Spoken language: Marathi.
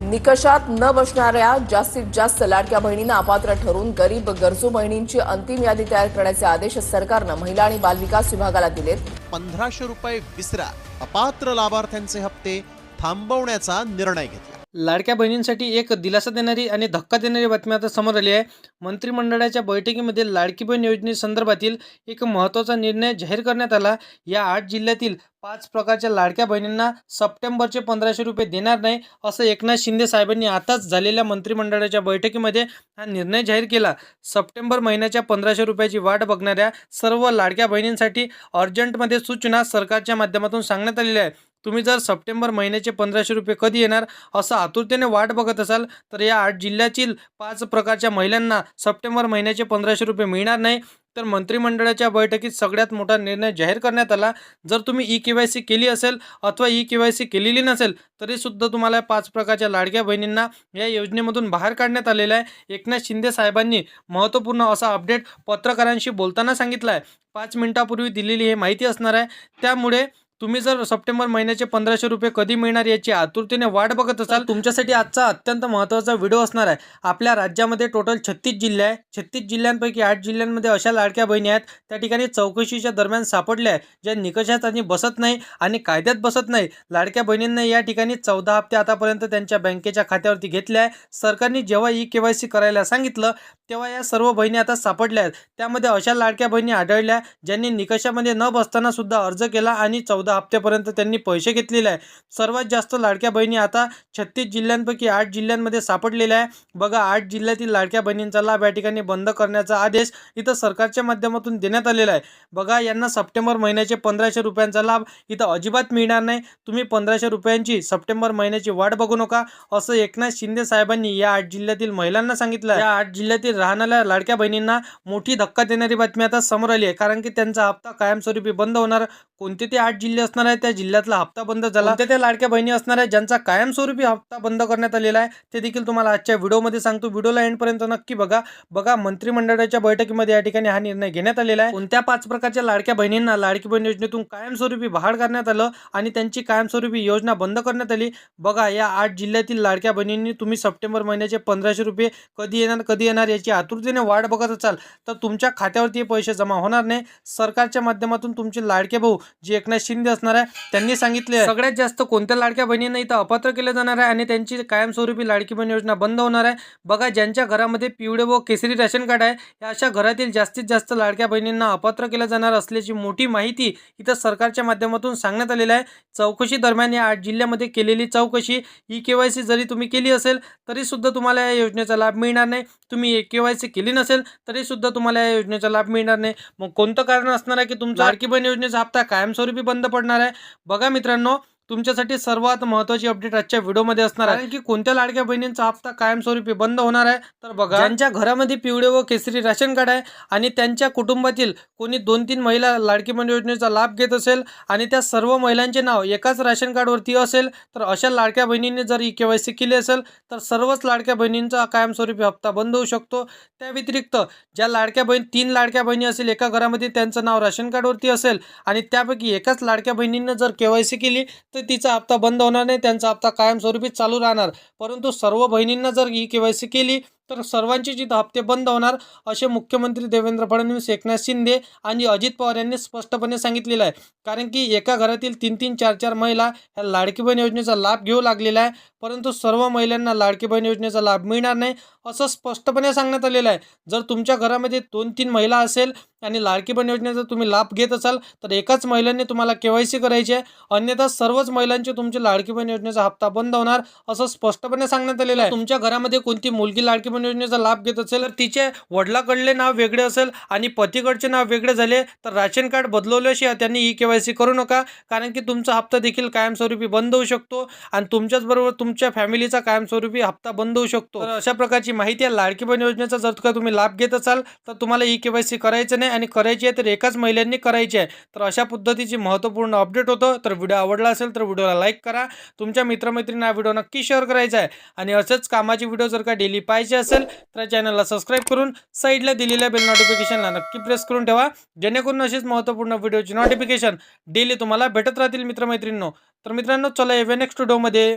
निकषात न बसणाऱ्या जास्तीत जास्त लाडक्या बहिणींना अपात्र ठरून गरीब गरजू बहिणींची अंतिम यादी तयार करण्याचे आदेश सरकारनं महिला आणि बालविकास विभागाला दिलेत. पंधराशे रुपये विसरा अपात्र लाभार्थ्यांचे हप्ते थांबवण्याचा निर्णय घेतला. लाडक्या बहिणींसाठी एक दिलासा देणारी आणि धक्का देणारी बातमी आता समोर आली आहे. मंत्रिमंडळाच्या बैठकीमध्ये लाडकी बहीण योजनेसंदर्भातील एक महत्त्वाचा निर्णय जाहीर करण्यात आला. या आठ जिल्ह्यातील पाच प्रकारच्या लाडक्या बहिणींना सप्टेंबरचे पंधराशे रुपये देणार नाही असं एकनाथ शिंदे साहेबांनी आताच झालेल्या मंत्रिमंडळाच्या बैठकीमध्ये हा निर्णय जाहीर केला. सप्टेंबर महिन्याच्या पंधराशे रुपयाची वाट बघणाऱ्या सर्व लाडक्या बहिणींसाठी अर्जंटमध्ये सूचना सरकारच्या माध्यमातून सांगण्यात आलेल्या आहे तुम्ही जर सप्टेंबर महिन्याचे पंधराशे रुपये कधी येणार असं आतुरतेने वाट बघत असाल तर या आठ जिल्ह्यातील पाच प्रकारच्या महिलांना सप्टेंबर महिन्याचे पंधराशे रुपये मिळणार नाही. तर मंत्रिमंडळाच्या बैठकीत सगळ्यात मोठा निर्णय जाहीर करण्यात आला. जर तुम्ही ई के वाय सी केली असेल अथवा ई के वाय सी केलेली नसेल तरीसुद्धा तुम्हाला पाच प्रकारच्या लाडक्या बहिणींना या योजनेमधून बाहेर काढण्यात आलेलं आहे. एकनाथ शिंदे साहेबांनी महत्त्वपूर्ण असा अपडेट पत्रकारांशी बोलताना सांगितला आहे. पाच मिनिटापूर्वी दिलेली हे माहिती असणार आहे. त्यामुळे तुम्ही जर सप्टेंबर महिन्याचे पंधराशे रुपये कधी मिळणार याची आतुरतेने वाट बघत असाल तुमच्यासाठी आजचा अत्यंत महत्त्वाचा व्हिडिओ असणार आहे. आपल्या राज्यामध्ये टोटल छत्तीस जिल्हे आहे छत्तीस जिल्ह्यांपैकी आठ जिल्ह्यांमध्ये अशा लाडक्या बहिणी आहेत. त्या ठिकाणी चौकशीच्या दरम्यान सापडल्या आहे ज्या निकषात आणि बसत नाही आणि कायद्यात बसत नाही लाडक्या बहिणींना या ठिकाणी चौदा हप्ते आतापर्यंत त्यांच्या बँकेच्या खात्यावरती घेतले आहे सरकारने जेव्हा ई के वाय सी करायला सांगितलं तेव्हा या सर्व बहिणी आता सापडल्या आहेत. त्यामध्ये अशा लाडक्या बहिणी आढळल्या ज्यांनी निकषामध्ये न बसताना सुद्धा अर्ज केला आणि चौदा हप्त्यापर्यंत त्यांनी पैसे घेतलेले आहे. सर्वात जास्त लाडक्या बहिणी आता छत्तीस जिल्ह्यांपैकी आठ जिल्ह्यांमध्ये सापडलेल्या आहे. बघा आठ जिल्ह्यातील लाडक्या बहिणींचा लाभ या ठिकाणी बंद करण्याचा आदेश इथं सरकारच्या माध्यमातून देण्यात आलेला आहे. बघा यांना सप्टेंबर महिन्याचे पंधराशे रुपयांचा लाभ इथं अजिबात मिळणार नाही. तुम्ही पंधराशे रुपयांची सप्टेंबर महिन्याची वाट बघू नका असं एकनाथ शिंदे साहेबांनी या आठ जिल्ह्यातील महिलांना सांगितलं या आठ जिल्ह्यातील राहणाऱ्या लाडक्या बहिणींना मोठी धक्का देणारी बातमी आता समोर आली आहे कारण की त्यांचा हप्ता कायमस्वरूपी बंद होणार. कोणते ते आठ जिल्हे असणार आहे त्या जिल्ह्यातला हप्ता बंद झाला. कोणत्या त्या लाडक्या बहिणी असणार आहे ज्यांचा कायमस्वरूपी हप्ता बंद करण्यात आलेला आहे ते देखील तुम्हाला आजच्या व्हिडिओमध्ये सांगतो. व्हिडिओला एंडपर्यंत नक्की बघा. बघा मंत्रिमंडळाच्या बैठकीमध्ये या ठिकाणी हा निर्णय घेण्यात आलेला आहे. कोणत्या पाच प्रकारच्या लाडक्या बहिणींना लाडकी बहीण योजनेतून कायमस्वरूपी बाहेर करण्यात आलं आणि त्यांची कायमस्वरूपी योजना बंद करण्यात आली? बघा या आठ जिल्ह्यातील लाडक्या बहिणींनी तुम्ही सप्टेंबर महिन्याचे पंधराशे रुपये कधी येणार कधी येणार याची आतुरतेने वाट बघत असाल तर तुमच्या खात्यावरती पैसे जमा होणार नाही. सरकारच्या माध्यमातून तुमचे लाडके भाऊ जे एकनाथ शिंदे असणार आहे. त्यांनी सांगितले सगळ्यात जास्त कोणत्या लाडक्या बहिणींना इथं अपात्र केलं जाणार आहे आणि त्यांची कायमस्वरूपी लाडकी बहीण योजना बंद होणार आहे? बघा ज्यांच्या घरामध्ये पिवळे व केसरी रेशन कार्ड आहे या अशा घरातील जास्तीत जास्त लाडक्या बहिणींना अपात्र केलं जाणार असल्याची मोठी माहिती इथं सरकारच्या माध्यमातून सांगण्यात आलेलं आहे. चौकशी दरम्यान या आठ जिल्ह्यामध्ये केलेली चौकशी ई के वाय सी जरी तुम्ही केली असेल तरी सुद्धा तुम्हाला या योजनेचा लाभ मिळणार नाही. तुम्ही ए के वाय सी केली नसेल तरी सुद्धा तुम्हाला या योजनेचा लाभ मिळणार नाही. मग कोणतं कारण असणार आहे की तुमचा लाडकी बहीण योजनेचा हप्ता कायमस्वरूपी बंद पडणार आहे. बघा मित्रांनो तुमच्यासाठी सर्वात महत्त्वाची अपडेट आजच्या व्हिडिओमध्ये असणार आहे. की कोणत्या लाडक्या बहिणींचा हप्ता कायमस्वरूपी बंद होणार आहे तर बघा. ज्यांच्या घरामध्ये पिवळे व केसरी राशन कार्ड आहे आणि त्यांच्या कुटुंबातील कोणी दोन तीन महिला लाडकी बहीण योजनेचा लाभ घेत असेल आणि त्या सर्व महिलांचे नाव एकाच राशन कार्डवरती असेल तर अशा लाडक्या बहिणींनी जर ई के वाय सी केली असेल तर सर्वच लाडक्या बहिणींचा कायमस्वरूपी हप्ता बंद होऊ शकतो. त्या व्यतिरिक्त ज्या लाडक्या बहीण तीन लाडक्या बहिणी असेल एका घरामध्ये त्यांचं नाव राशन कार्डवरती असेल आणि त्यापैकी एकाच लाडक्या बहिणींना जर के वाय सी केली तर तिचा हप्ता बंद होणार नाही त्यांचा हप्ता कायमस्वरूपी चालू राहणार. परंतु सर्व बहिणींना जर ई के वाय सी केली तर सर्वांचे जिथं हप्ते बंद होणार असे मुख्यमंत्री देवेंद्र फडणवीस एकनाथ शिंदे आणि अजित पवार यांनी स्पष्टपणे सांगितलेलं आहे. कारण की एका घरातील तीन तीन चार चार महिला ह्या लाडकी बहीण योजनेचा लाभ घेऊ लागलेला आहे परंतु सर्व महिलांना लाडकी बहीण योजनेचा लाभ मिळणार नाही असं स्पष्टपणे सांगण्यात आलेलं आहे. जर तुमच्या घरामध्ये दोन तीन महिला असेल आणि लाडकी बहीण योजनेचा तुम्ही लाभ घेत असाल तर एकाच महिलांनी तुम्हाला के वाय सी करायची आहे. अन्यथा सर्वच महिलांचे तुमचे लाडकी बहीण योजनेचा हप्ता बंद होणार असं स्पष्टपणे सांगण्यात आलेलं आहे. तुमच्या घरामध्ये कोणती मुलगी लाडकी जीवन योजनेचा लाभ घेत असेल तर तिचे वडिलाकडले नाव वेगळे असेल आणि पतीकडचे नाव वेगळे झाले तर राशन कार्ड बदलवल्याशिवाय त्यांनी ई के वाय सी करू नका. कारण की तुमचा हप्ता देखील कायमस्वरूपी बंद होऊ शकतो आणि तुमच्याच बरोबर तुमच्या फॅमिलीचा कायमस्वरूपी हप्ता बंद होऊ शकतो. तर अशा प्रकारची माहिती आहे लाडकी बहीण योजनेचा जर का तुम्ही लाभ घेत असाल तर तुम्हाला ई के वाय सी करायचं नाही आणि करायची आहे तर एकाच महिलांनी करायची आहे. तर अशा पद्धतीची महत्त्वपूर्ण अपडेट होतं. तर व्हिडिओ आवडला असेल तर व्हिडिओला लाईक करा. तुमच्या मित्रमैत्रिणींना हा व्हिडिओ नक्की शेअर करायचा आहे. आणि असेच कामाचे व्हिडिओ जर का डेली पाहिजे असेल तर चॅनलला सबस्क्राईब करून साईडला दिलेल्या बेल नोटिफिकेशनला नक्की प्रेस करून ठेवा. जेणेकरून अशीच महत्त्वपूर्ण व्हिडिओची नोटिफिकेशन डेली तुम्हाला भेटत राहतील मित्रमैत्रिणींनो. तर मित्रांनो चला येऊया नेक्स्ट व्हिडिओमध्ये